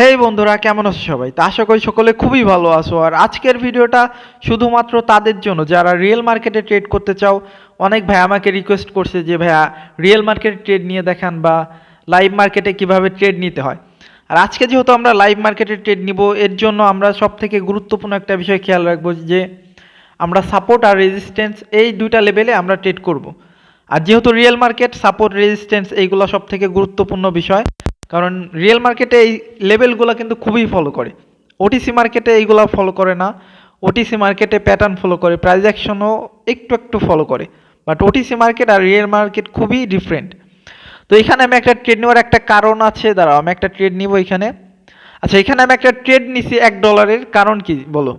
হেই বন্ধুরা, কেমন আছো সবাই? তা আশা করি সকলে খুবই ভালো আছো। আর আজকের ভিডিওটা শুধুমাত্র তাদের জন্য, যারা রিয়েল মার্কেটে ট্রেড করতে চাও, অনেক ভাই আমাকে রিকোয়েস্ট করছে যে, ভাইয়া রিয়েল মার্কেটে ট্রেড নিয়ে দেখান বা লাইভ মার্কেটে কীভাবে ট্রেড নিতে হয়? আর আজকে যেহেতু আমরা লাইভ মার্কেটে ট্রেড নিব, এর জন্য আমরা সব থেকে গুরুত্বপূর্ণ একটা বিষয় খেয়াল রাখব যে, আমরা সাপোর্ট আর রেজিস্ট্যান্স এই দুইটা লেভেলে আমরা ট্রেড করব। আর যেহেতু রিয়েল মার্কেট সাপোর্ট রেজিস্ট্যান্স এইগুলো সব থেকে গুরুত্বপূর্ণ বিষয়। কারণ রিয়েল মার্কেটে এই লেভেলগুলো কিন্তু খুবই ফলো করে। ওটিসি মার্কেটে এইগুলো ফলো করে না। ওটিসি মার্কেটে প্যাটার্ন ফলো করে প্রাইস অ্যাকশনও একটু একটু ফলো করে। বাট ওটিসি মার্কেট আর রিয়েল মার্কেট খুবই ডিফারেন্ট তো এখানে আমি একটা ট্রেড নেওয়ার একটা কারণ আছে, দাঁড়াও, আমি একটা ট্রেড নিব এখানে। আচ্ছা এখানে আমি একটা ট্রেড নিছি এক ডলারের কারণ কি বলো?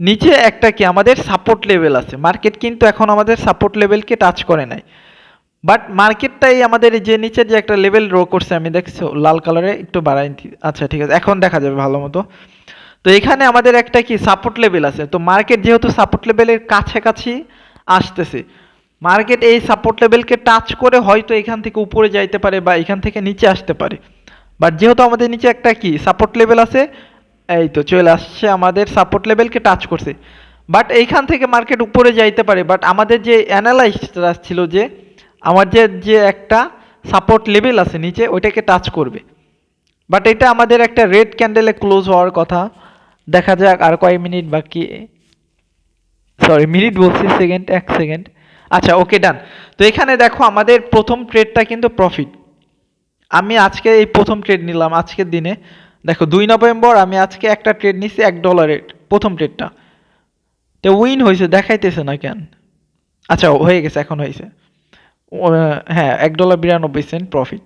নিচে একটা কি আমাদের সাপোর্ট লেভেল আছে। মার্কেট কিন্তু এখন আমাদের সাপোর্ট লেভেলকে টাচ করে নাই। বাট মার্কেটটাই আমাদের যে নিচের যে একটা লেভেল ড্র করছে, আমি দেখছ লাল কালারে একটু বাড়াই আচ্ছা ঠিক আছে, এখন দেখা যাবে ভালো মতো। তো এখানে আমাদের একটা কি সাপোর্ট লেভেল আছে। তো মার্কেট যেহেতু সাপোর্ট লেভেলের কাছাকাছি আসতেছে মার্কেট এই সাপোর্ট লেভেলকে টাচ করে হয়তো এখান থেকে উপরে যাইতে পারে বা এখান থেকে নিচে আসতে পারে। বাট যেহেতু আমাদের নিচে একটা কি সাপোর্ট লেভেল আছে, এই তো চলে আসছে আমাদের সাপোর্ট লেভেলকে টাচ করছে। বাট এইখান থেকে মার্কেট উপরে যাইতে পারে। বাট আমাদের যে অ্যানালাইসটা ছিল যে আমার যে একটা সাপোর্ট লেভেল আছে নিচে, ওইটাকে টাচ করবে। বাট এটা আমাদের একটা রেড ক্যান্ডেলে ক্লোজ হওয়ার কথা। দেখা যাক আর কয় মিনিট বাকি। সরি মিনিট বলছি সেকেন্ড এক সেকেন্ড আচ্ছা ওকে ডান তো এখানে দেখো আমাদের প্রথম ট্রেডটা কিন্তু প্রফিট আমি আজকে এই প্রথম ট্রেড নিলাম, আজকের দিনে। দেখো, দুই নভেম্বর আমি আজকে একটা ট্রেড নিছি এক ডলারের প্রথম ট্রেডটা তো উইন হয়েছে, দেখাইতেছে না কেন? আচ্ছা হয়ে গেছে, এখন হয়েছে। হ্যাঁ এক ডলার বিরানব্বই সেন্ট প্রফিট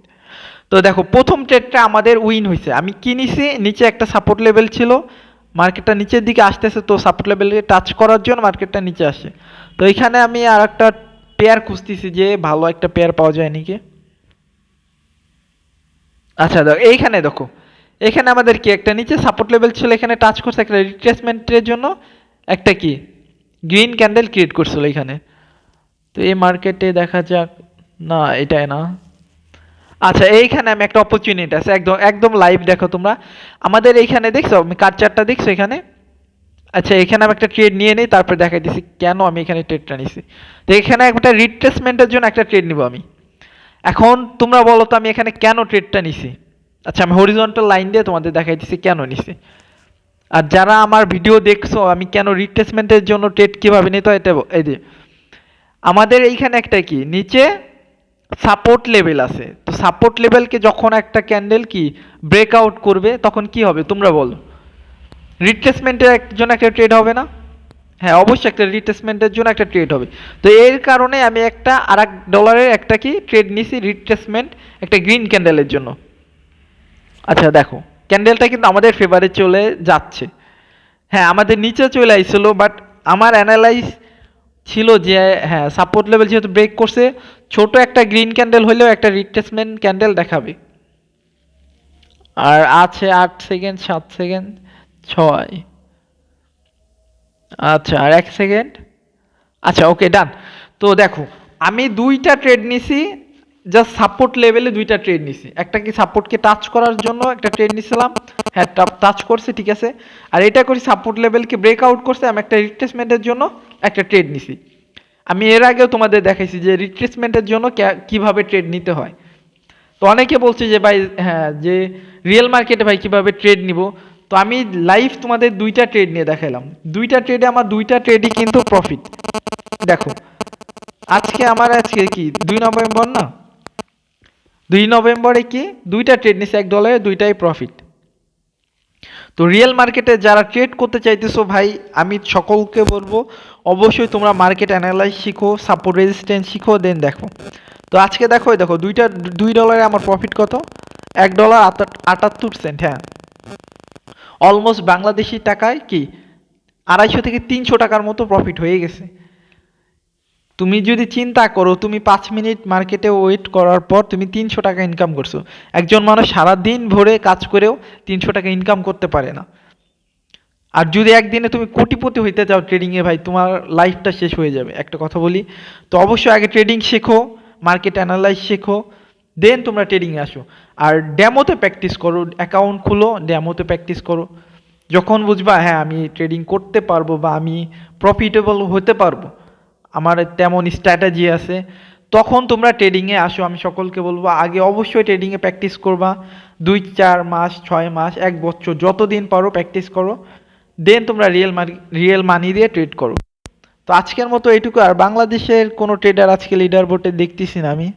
তো দেখো, প্রথম ট্রেডটা আমাদের উইন হয়েছে আমি কি নিছি নিচে একটা সাপোর্ট লেভেল ছিল। মার্কেটটা নিচের দিকে আসতেছে, তো সাপোর্ট লেভেলকে টাচ করার জন্য মার্কেটটা নিচে আসে। তো এখানে আমি আর একটা পেয়ার খুঁজতেছি যে ভালো একটা পেয়ার পাওয়া যায় নাকি। আচ্ছা দেখো, এইখানে দেখো। এখানে আমাদের কি একটা নিচে সাপোর্ট লেভেল ছিল, এখানে টাচ করছে একটা রিট্রেসমেন্টের জন্য। একটা কি? গ্রিন ক্যান্ডেল ক্রিয়েট করছিল এখানে। তো এই মার্কেটে দেখা যাক। না, এটাই না। আচ্ছা এইখানে আমি একটা অপরচুনিটি আছে। একদম একদম লাইভ দেখো তোমরা। আমাদের এইখানে দেখছ? আমি কার্চারটা দেখছ এখানে? আচ্ছা এখানে আমি একটা ট্রেড নিয়ে নিই, তারপর দেখাই দিছি কেন আমি এখানে ট্রেডটা নিছি। তো এখানে একটা রিট্রেসমেন্টের জন্য একটা ট্রেড নিব আমি। এখন তোমরা বলো তো, আমি এখানে কেন ট্রেডটা নিছি? আচ্ছা আমি হরিজন্টাল লাইন দিয়ে তোমাদের দেখাই দিছি কেন নিছি। আর যারা আমার ভিডিও দেখছ, আমি কেন রিট্রেসমেন্টের জন্য ট্রেড কীভাবে নিতে হয় এটা এই যে আমাদের এইখানে একটা কি? নিচে সাপোর্ট লেভেল আছে। তো সাপোর্ট লেভেলকে যখন একটা ক্যান্ডেল কি ব্রেকআউট করবে, তখন কি হবে? তোমরা বলো। রিট্রেসমেন্টের জন্য একটা ট্রেড হবে না? হ্যাঁ অবশ্যই একটা রিট্রেসমেন্টের জন্য একটা ট্রেড হবে। তো এর কারণে আমি একটা আর এক ডলারের একটা কি ট্রেড নিছি রিট্রেসমেন্ট একটা গ্রিন ক্যান্ডেলের জন্য। আচ্ছা দেখো। ক্যান্ডেলটা কিন্তু আমাদের ফেভারে চলে যাচ্ছে। হ্যাঁ আমাদের নিচে চলে আইছিল বাট আমার অ্যানালাইজ ছিল যে হ্যাঁ সাপোর্ট লেভেল যেহেতু ব্রেক করছে, ছোট একটা গ্রিন ক্যান্ডেল হলেও একটা রিপ্লেসমেন্ট ক্যান্ডেল দেখাবে। আর আছে আট সেকেন্ড সাত সেকেন্ড ছয়। আচ্ছা আর এক সেকেন্ড আচ্ছা ওকে ডান তো দেখো, আমি দুইটা ট্রেড নিছি জাস্ট সাপোর্ট লেভেলে দুইটা ট্রেড নিছি। একটা কি সাপোর্টকে টাচ করার জন্য একটা ট্রেড নিছিলাম হ্যাঁ টাচ করছে, ঠিক আছে? আর এটা করি সাপোর্ট লেভেলকে ব্রেক আউট করছে, আমি একটা রিট্রেসমেন্টের জন্য একটা ট্রেড নিছি। আমি এর আগেও তোমাদের দেখাইছি যে রিট্রেসমেন্টের জন্য কীভাবে ট্রেড নিতে হয়। তো অনেকে বলছে যে, ভাই হ্যাঁ যে রিয়েল মার্কেটে ভাই কীভাবে ট্রেড নিব? তো আমি লাইভ তোমাদের দুইটা ট্রেড নিয়ে দেখাইলাম। দুইটা ট্রেডে আমার দুইটা ট্রেডই কিন্তু প্রফিট দেখো, আজকে আমার, আজকে কি, দুই নভেম্বর না? দুই নভেম্বরে কি দুইটা ট্রেড নিছে এক ডলারে দুইটাই প্রফিট তো রিয়েল মার্কেটে যারা ট্রেড করতে চাইতেছো ভাই, আমি সকলকে বলব, অবশ্যই তোমরা মার্কেট অ্যানালাইজ শিখো সাপোর্ট রেজিস্ট্যান্স শিখো দেন দেখো। তো আজকে দেখো দেখো, দুইটা, দুই ডলারে আমার প্রফিট কত? এক ডলার আটা- আটাত্তর সেন্ট হ্যাঁ। অলমোস্ট বাংলাদেশি টাকায় কি, আড়াইশো থেকে তিনশো টাকার মতো প্রফিট হয়ে গেছে। তুমি যদি চিন্তা করো, তুমি পাঁচ মিনিট মার্কেটে ওয়েট করার পর তুমি তিনশো টাকা ইনকাম করছ। একজন মানুষ সারা দিন ভরে কাজ করেও তিনশো টাকা ইনকাম করতে পারে না। আর যদি একদিনে তুমি কোটিপতি হইতে চাও ট্রেডিংয়ে ভাই, তোমার লাইফটা শেষ হয়ে যাবে। একটা কথা বলি, তো অবশ্যই আগে ট্রেডিং শেখো মার্কেট অ্যানালাইজ শেখো দেন তোমরা ট্রেডিংয়ে আসো। আর ড্যামোতে প্র্যাকটিস করো অ্যাকাউন্ট খুলো ড্যামোতে প্র্যাকটিস করো। যখন বুঝবা হ্যাঁ আমি ট্রেডিং করতে পারব বা আমি প্রফিটেবল হতে পারব। আমার তেমন স্ট্র্যাটেজি আছে। তখন তোমরা ট্রেডিংয়ে আসো, আমি সকলকে বলব, আগে অবশ্যই ট্রেডিংয়ে প্র্যাকটিস করবা। দুই, চার মাস, ছয় মাস, এক বছর, যতদিন পারো প্র্যাকটিস করো। দেন তোমরা রিয়েল মানি রিয়েল মানি দিয়ে ট্রেড করো। তো আজকের মতো এইটুকু, আর বাংলাদেশের কোনো ট্রেডার আজকে লিডার বোর্ডে দেখতেছি না আমি।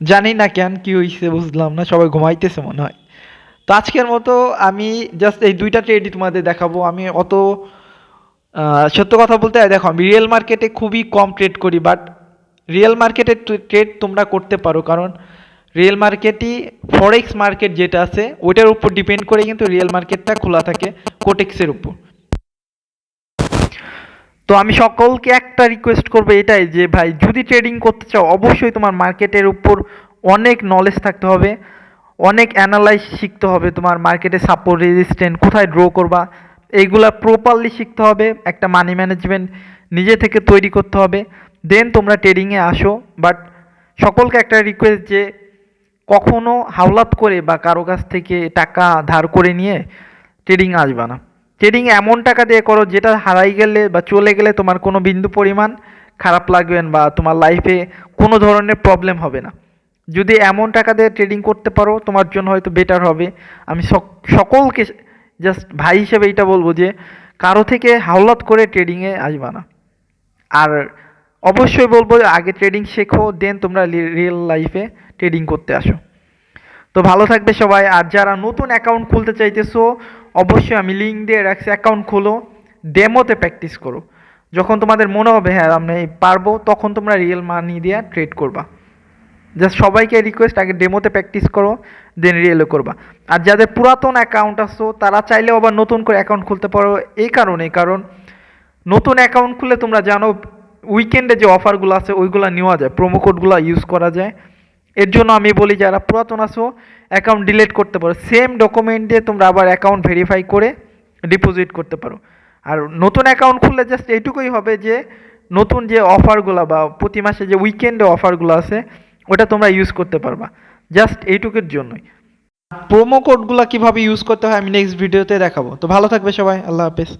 জানি না কেন, কি হয়েছে বুঝলাম না, সবাই ঘুমাইতেছে মনে হয়। তো আজকের মতো আমি জাস্ট এই দুইটা ট্রেডই তোমাদের দেখাবো। আমি অত সত্য কথা বলতে দেখো, আমি রিয়েল মার্কেটে খুবই কম ট্রেড করি বাট রিয়েল মার্কেটে ট্রেড তোমরা করতে পারো, কারণ রিয়েল মার্কেটই ফরেক্স মার্কেট যেটা আছে, ওইটার উপর ডিপেন্ড করে কিন্তু রিয়েল মার্কেটটা খোলা থাকে কোটেক্সের উপর। তো আমি সকলকে একটা রিকোয়েস্ট করব এটাই যে, ভাই, যদি ট্রেডিং করতে চাও, অবশ্যই তোমার মার্কেটের উপর অনেক নলেজ থাকতে হবে, অনেক অ্যানালাইজ শিখতে হবে তোমার মার্কেটে সাপোর্ট রেজিস্ট্যান্ট কোথায় ড্র করবা এইগুলা প্রপারলি শিখতে হবে, একটা মানি ম্যানেজমেন্ট নিজে থেকে তৈরি করতে হবে। দেন তোমরা ট্রেডিংয়ে আসো বাট সকলকে একটা রিকোয়েস্ট যে কখনো হাওলাত করে বা কারও কাছ থেকে টাকা ধার করে নিয়ে ট্রেডিং আসবে না। ট্রেডিং এমন টাকা দিয়ে করো যেটা হারাই গেলে বা চলে গেলে তোমার কোনো বিন্দু পরিমাণ খারাপ লাগবে বা তোমার লাইফে কোনো ধরনের প্রবলেম হবে না। যদি এমন টাকা দিয়ে ট্রেডিং করতে পারো, তোমার জন্য হয়তো বেটার হবে। আমি সকলকে জাস্ট ভাই হিসেবে এটা বলব যে, কারও থেকে হাওলাত করে ট্রেডিংয়ে আসবে না। আর অবশ্যই বলব আগে ট্রেডিং শেখো দেন তোমরা রিয়েল লাইফে ট্রেডিং করতে আসো। তো ভালো থাকবে সবাই, আর যারা নতুন অ্যাকাউন্ট খুলতে চাইতেছো, অবশ্যই আমি লিঙ্ক দিয়ে রাখছি অ্যাকাউন্ট খোলো ডেমোতে প্র্যাকটিস করো। যখন তোমাদের মনে হবে হ্যাঁ আমি পারব, তখন তোমরা রিয়েল মানি দিয়ে ট্রেড করবা। জাস্ট সবাইকে রিকোয়েস্ট আগে ডেমোতে প্র্যাকটিস করো দেন রিয়েলে করবা। আর যাদের পুরাতন অ্যাকাউন্ট আসো তারা চাইলেও আবার নতুন করে অ্যাকাউন্ট খুলতে পারো এই কারণে। কারণ নতুন অ্যাকাউন্ট খুলে তোমরা জানো উইকেন্ডে যে অফারগুলো আছে, ওইগুলো নেওয়া যায়। প্রোমো কোডগুলো ইউজ করা যায়। এর জন্য আমি বলি, যারা পুরাতন আসো অ্যাকাউন্ট ডিলিট করতে পারো। সেম ডকুমেন্ট দিয়ে তোমরা আবার অ্যাকাউন্ট ভেরিফাই করে ডিপোজিট করতে পারো। আর নতুন অ্যাকাউন্ট খুললে জাস্ট এইটুকুই হবে যে, নতুন যে অফারগুলো বা প্রতি মাসে যে উইকেন্ডে অফারগুলো আছে ওটা তোমরা ইউজ করতে পারবা। জাস্ট এইটুকের জন্যই। প্রোমো কোডগুলো কীভাবে ইউজ করতে হয় আমি নেক্সট ভিডিওতে দেখাবো। তো ভালো থাকবে সবাই, আল্লাহ হাফেজ।